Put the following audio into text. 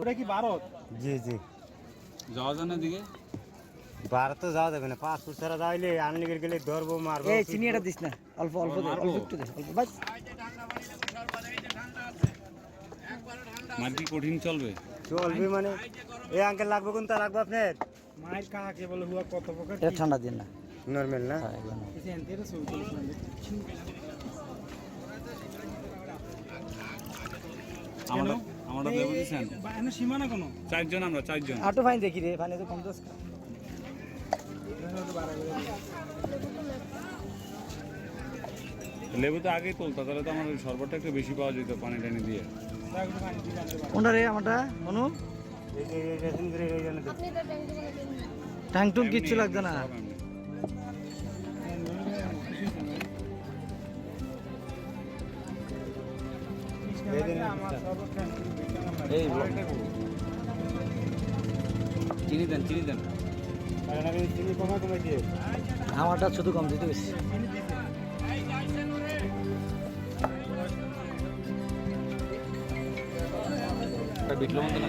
ওটা কি ভারত জি জি যাওয়া যায় না দিকে ভারত তো যাওয়া যাবে না পাঁচ ফুট ছাড়া যাইলে আনলিগের গেলে ধরবো মারবো এই চিনি এটা দিস না অল্প অল্প দে অল্প একটু দে অল্প বাস মার কি কঠিন চলবে চলবে মানে এই আঙ্কেল লাগবে কোনটা লাগবে আপনার মায়ের কাহাকে বলে হুয়া কত প্রকার এটা ঠান্ডা দিন না নর্মাল না হ্যাঁ এগুলো না। আমরা আমরা দেবো দিচ্ছেন সীমানা কোনো চারজন আমরা চারজন আটো ফাইন দেখি রে ফাইনে তো কম দোষ লেবু তো আগেই তুলতা তাহলে তো আমার ওই শরবতটা একটু বেশি পাওয়া যেত পানি টানি দিয়ে কোনটা রে আমারটা রেশন করে তো- ট্যাং টুং কিচ্ছু লাগবে না। চিনি দেন চিনি দেন। আমারটা শুধু কম দিতে বেশি। বিটলো মতো না?